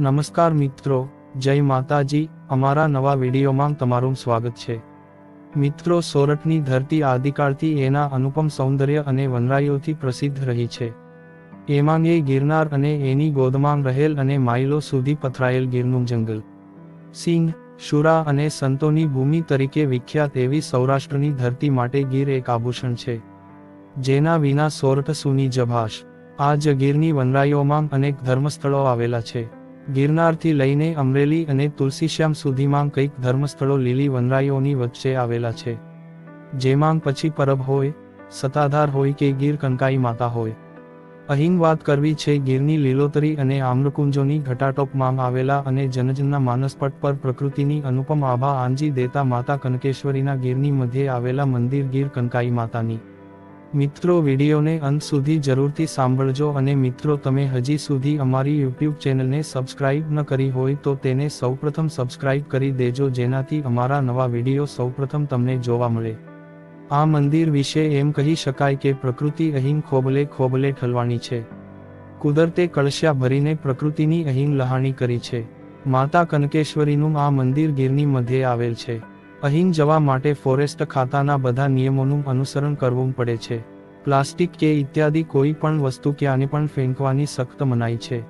નમસ્કાર મિત્રો, જય માતાજી, અમારા નવા વિડીયોમાં તમારું સ્વાગત છે. મિત્રો, સોરઠની ધરતી આદિકાળથી એના અનુપમ સૌંદર્ય અને વનરાઈઓથી પ્રસિદ્ધ રહી છે. એમાં એ ગિરનાર અને એની ગોદમાં રહેલ અને માઇલો સુધી પથરાયેલ ગીરનું જંગલ. સિંહ, શુરા અને સંતોની ભૂમિ તરીકે વિખ્યાત એવી સૌરાષ્ટ્રની ધરતી માટે ગીર એક આભૂષણ છે. જેના વિના સોરઠ સુની જભાશ આ જ ગીરની વનરાઈઓમાં અનેક ધર્મસ્થળો આવેલા છે. ગિરનારથી લઈને અમરેલી અને તુલસીશ્યામ સુધીમાં કંઈક ધર્મસ્થળો લીલી વનરાઈઓની વચ્ચે આવેલા છે. જેમાં પછી પરબ હોય સતાધાર હોય કે ગીર કંકાઈ માતા હોય. અહીં વાત કરવી છે ગીરની લીલોતરી અને આમ્રકુંજોની ઘટાટોપમાં આવેલા અને જનજનના માનસપટ પર પ્રકૃતિની અનુપમ આભા આંજી દેતા માતા કનકેશ્વરીના ગીરની મધ્યે આવેલા મંદિર ગીર કંકાઈ માતાની. મિત્રો, વિડીયોને અંત સુધી જરૂરથી સાંભળજો અને મિત્રો, તમે હજી સુધી અમારી યુટ્યુબ ચેનલને સબસ્ક્રાઇબ ન કરી હોય તો તેને સૌપ્રથમ સબસ્ક્રાઇબ કરી દેજો, જેનાથી અમારા નવા વીડિયો સૌપ્રથમ તમને જોવા મળે. આ મંદિર વિશે એમ કહી શકાય કે પ્રકૃતિ અહીં ખોબલે ખોબલે ઠલવાની છે. કુદરતે કળશ્યા ભરીને પ્રકૃતિની અહીં લહાણી કરી છે. માતા કનકેશ્વરીનું આ મંદિર ગીરની મધ્યે આવેલ છે. અહીં જવા માટે ફોરેસ્ટ ખાતાના બધા નિયમોનું અનુસરણ કરવું પડે છે. પ્લાસ્ટિક કે ઇત્યાદિ કોઈ પણ વસ્તુ ક્યાંને પણ ફેંકવાની સખ્ત મનાઈ છે.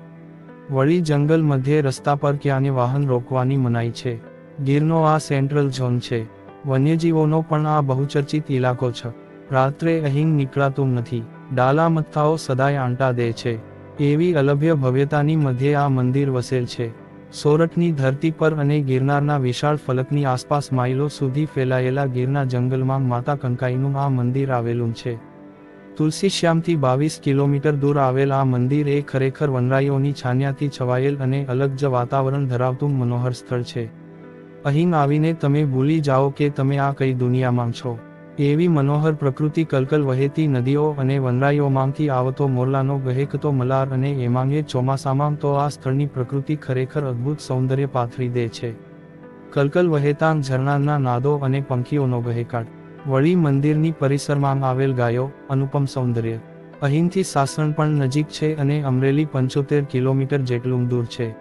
વળી જંગલ મધ્યે રસ્તા પર ક્યાંને વાહન રોકવાની મનાઈ છે. ગીરનો આ સેન્ટ્રલ ઝોન છે. વન્યજીવોનો પણ આ બહુચર્ચિત ઇલાકો છે. રાત્રે અહીં નીકળાતું નથી. ડાલા મથ્થાઓ સદાય આંટા દે છે. એવી અલભ્ય ભવ્યતાની મધ્યે આ મંદિર વસેલ છે. સોરઠની ધરતી પર અને ગિરનારના વિશાળ ફલકની આસપાસ માઇલો સુધી ફેલાયેલા ગીરના જંગલમાં માતા કંકાઈનું આ મંદિર આવેલું છે. તુલસીશ્યામથી બાવીસ કિલોમીટર દૂર આવેલ આ મંદિર એ ખરેખર વનરાઈઓની છાન્યાથી છવાયેલ અને અલગ જ વાતાવરણ ધરાવતું મનોહર સ્થળ છે. અહીં આવીને તમે ભૂલી જાઓ કે તમે આ કઈ દુનિયામાં છો. એવી મનોહર પ્રકૃતિ કલકલ વહેતી નદીઓ અને વનરાઈઓમાંથી આવતો મોરલાનો ગહેકતો મલાર અને એમાંગે ચોમાસામાં તો આ સ્થળની પ્રકૃતિ ખરેખર અદ્ભુત સૌંદર્ય પાથરી દે છે. કલકલ વહેતાંગ ઝરણાના નાદો અને પંખીઓનો ગહેકાટ વળી મંદિરની પરિસરમાં આવેલ ગાયો, અનુપમ સૌંદર્ય. અહીંથી સાસણ પણ નજીક છે અને અમરેલી પંચોતેર કિલોમીટર જેટલું દૂર છે.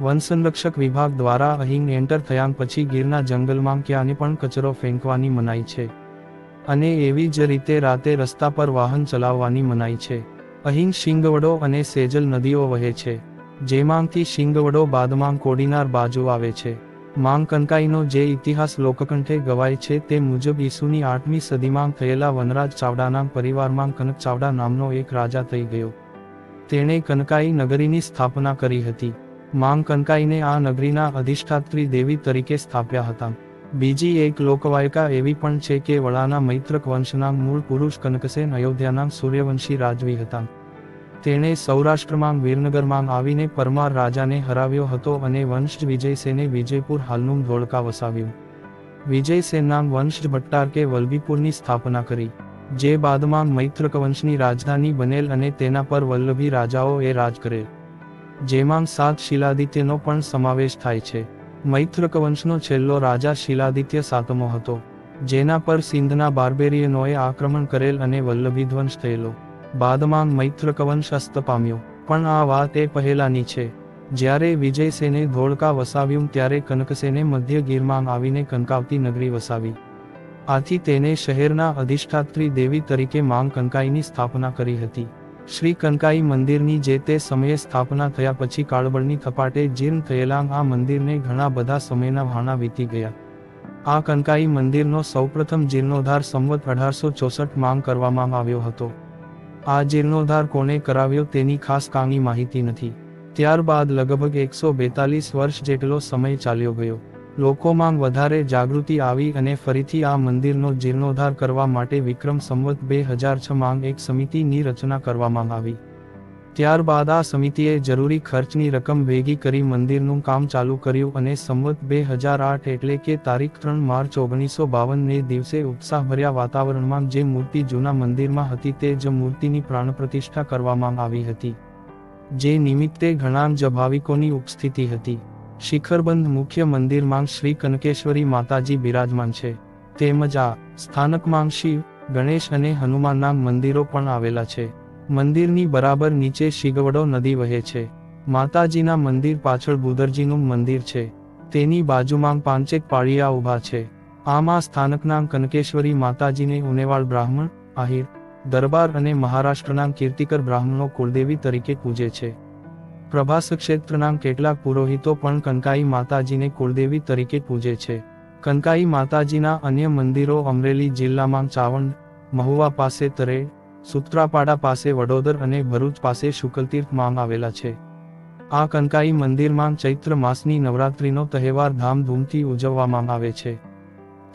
વન સંરક્ષક વિભાગ દ્વારા અહીં એન્ટર થયા પછી ગીરના જંગલમાં ક્યાંને પણ કચરો ફેંકવાની મનાઈ છે. અને એવી જ રીતે રાતે રસ્તા પર વાહન ચલાવવાની મનાઈ છે. અહીં શિંગવડો અને સેજલ નદીઓ વહે છે, જેમાંથી શિંગવડો બાદમાં કોડીનાર બાજુ આવે છે. માંગ કંકાઈનો જે ઇતિહાસ લોકકંઠે ગવાય છે તે મુજબ ઈસુની આઠમી સદીમાં થયેલા વનરાજ ચાવડાના પરિવારમાં કનક ચાવડા નામનો એક રાજા થઈ ગયો. તેણે કનકાઈ નગરીની સ્થાપના કરી હતી. માંગ કનકાઈને આ નગરીના અધિષ્ઠાત્રી દેવી તરીકે સ્થાપ્યા હતા. બીજી એક લોકવાયકા એવી પણ છે કે વળાના મૈત્રક વંશના મૂળ પુરુષ કનકસેન અયોધ્યાના સૂર્યવંશી રાજવી હતા. તેણે સૌરાષ્ટ્રમાં વીરનગરમાં આવીને પરમાર રાજાને હરાવ્યો હતો અને વંશજ વિજયસેને વિજયપુર હાલનું ધોળકા વસાવ્યું. વિજયસેનના વંશજ ભટ્ટાર કે વલ્લભીપુરની સ્થાપના કરી. જે બાદમાં મૈત્રક વંશની રાજધાની બનેલ અને તેના પર વલ્લભી રાજાઓએ રાજ કરેલ જેમાં સાત શિલાદિત્યનો પણ સમાવેશ થાય છે. મૈત્રક વંશનો છેલ્લો રાજા શિલાદિત્ય સાતમો હતો, જેના પર સિંધના બાર્બેરિયનોએ આક્રમણ કરેલ અને વલ્લભીધ્વંસ થયેલો. બાદમાં મૈત્રક વંશ અસ્ત પામ્યો. પણ આ વાત એ પહેલાની છે. જ્યારે વિજયસેને ધોળકા વસાવ્યું ત્યારે કનકસેને મધ્ય ગીરમાં આવીને કનકાવતી નગરી વસાવી. આથી તેને શહેરના અધિષ્ઠાત્રી દેવી તરીકે માંગ કંકાઈની સ્થાપના કરી હતી. શ્રી કનકાઈ મંદિરની જે તે સમયે સ્થાપના થયા પછી કાળબળની થપાટે જીર્ણ થયેલા આ મંદિરને ઘણા બધા સમયના વાણા વીતી ગયા. આ કનકાઈ મંદિરનો સૌપ્રથમ જીર્ણોદ્ધાર સંવત અઢારસો ચોસઠ માંગ કરવામાં આવ્યો હતો. આ જીર્ણોદ્ધાર કોને કરાવ્યો તેની ખાસ કાંગી માહિતી નથી. ત્યારબાદ લગભગ એકસો બેતાલીસ વર્ષ જેટલો સમય ચાલ્યો ગયો. લોકોમાં વધારે જાગૃતિ આવી અને ફરીથી આ મંદિરનો જીર્ણોદ્ધાર કરવા માટે વિક્રમ સંવત બે હજાર છમાં એક સમિતિની રચના કરવામાં આવી. ત્યારબાદ આ સમિતિએ જરૂરી ખર્ચની રકમ ભેગી કરી મંદિરનું કામ ચાલુ કર્યું અને સંવત બે હજાર આઠ એટલે કે તારીખ ત્રણ માર્ચ ઓગણીસો બાવનને દિવસે ઉત્સાહભર્યા વાતાવરણમાં જે મૂર્તિ જૂના મંદિરમાં હતી તે જ મૂર્તિની પ્રાણ પ્રતિષ્ઠા કરવામાં આવી હતી. જે નિમિત્તે ઘણા જ ભાવિકોની ઉપસ્થિતિ હતી. શિખરબંધ મુખ્ય મંદિરમાં શ્રી કનકેશ્વરી માતાજી બિરાજમાન છે. તેમજ આ સ્થાનકમાં શિવ, ગણેશ અને હનુમાનના મંદિરો પણ આવેલા છે. મંદિરની બરાબર નીચે શિગવડો નદી વહે છે. માતાજીના મંદિર પાછળ બુદરજીનું મંદિર છે. તેની બાજુમાં પાંચેક પાળિયા ઊભા છે. આમાં સ્થાનકના કનકેશ્વરી માતાજીને ઉનેવાળ બ્રાહ્મણ, આહિર, દરબાર અને મહારાષ્ટ્રના કીર્તિકર બ્રાહ્મણો કુળદેવી તરીકે પૂજે છે. પ્રભાસ ક્ષેત્રના કેટલાક પુરોહિતો પણ કનકાઈ માતાજીને કુળદેવી તરીકે પૂજે છે. કનકાઈ માતાજીના અન્ય મંદિરો અમરેલી જિલ્લામાં ચાવંડ, મહુવા પાસે તરેડ સુત્રાપાડા પાસે વડોદર અને ભરૂચ પાસે શુકલતીર્થમાં આવેલા છે. આ કનકાઈ મંદિરમાં ચૈત્ર માસની નવરાત્રિનો તહેવાર ધામધૂમથી ઉજવવામાં આવે છે.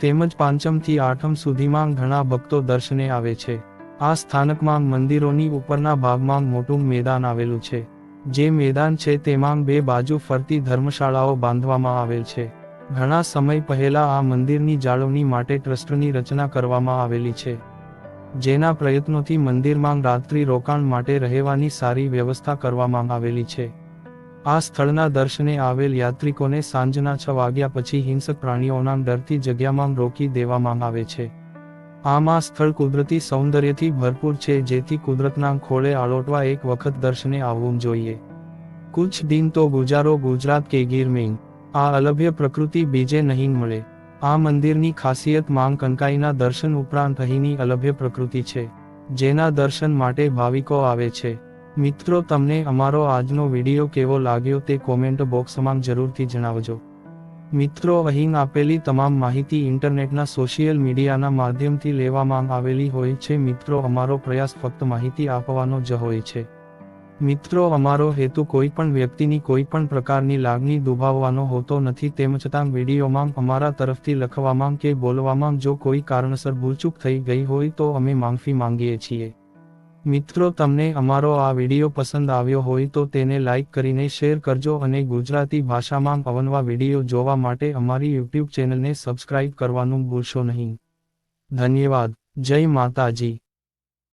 તેમજ પાંચમથી આઠમ સુધીમાં ઘણા ભક્તો દર્શને આવે છે. આ સ્થાનકમાં મંદિરોની ઉપરના ભાગમાં મોટું મેદાન આવેલું છે. જે મેદાન છે તેમાં બે બાજુ ફરતી ધર્મશાળાઓ બાંધવામાં આવેલ છે. ઘણા સમય પહેલા આ મંદિરની જાળવણી માટે ટ્રસ્ટની રચના કરવામાં આવેલી છે. જેના પ્રયત્નોથી મંદિરમાં રાત્રિ રોકાણ માટે રહેવાની સારી વ્યવસ્થા કરવામાં આવેલી છે. આ સ્થળના દર્શને આવેલ યાત્રિકોને સાંજના છ વાગ્યા પછી હિંસક પ્રાણીઓના ડરતી જગ્યામાં રોકી દેવામાં આવે છે. આમ સ્થળ કુદરતી સૌંદર્યથી ભરપૂર છે, જેથી કુદરતના ખોળે આળોટવા એક વખત દર્શને આવવું જોઈએ. કુછ દિન તો ગુજારો ગુજરાત કે ગીર આ અલભ્ય પ્રકૃતિ બીજે નહીં મળે. આ મંદિરની ખાસિયત માંગ કંકાઈના દર્શન ઉપરાંત અહીંની અલભ્ય પ્રકૃતિ છે, જેના દર્શન માટે ભાવિકો આવે છે. મિત્રો, તમને અમારો આજનો વીડિયો કેવો લાગ્યો તે કોમેન્ટ બોક્સમાં જરૂરથી જણાવજો. મિત્રો, અહીં આપેલી તમામ માહિતી ઇન્ટરનેટના સોશિયલ મીડિયાના માધ્યમથી લેવામાં આવેલી હોય છે. મિત્રો, અમારો પ્રયાસ ફક્ત માહિતી આપવાનો જ હોય છે. મિત્રો, અમારો હેતુ કોઈપણ વ્યક્તિની કોઈપણ પ્રકારની લાગણી દુભાવવાનો હોતો નથી. તેમ છતાં વિડીયોમાં અમારા તરફથી લખવામાં કે બોલવામાં જો કોઈ કારણસર ભૂલચૂક થઈ ગઈ હોય તો અમે માફી માંગીએ છીએ. મિત્રો, તમને અમારો આ વીડિયો પસંદ આવ્યો હોય તો તેને લાઈક કરીને શેર કરજો અને ગુજરાતી ભાષામાં અવનવા વીડિયો જોવા માટે અમારી યુટ્યુબ ચેનલને સબસ્ક્રાઇબ કરવાનું ભૂલશો નહીં. ધન્યવાદ. જય માતાજી.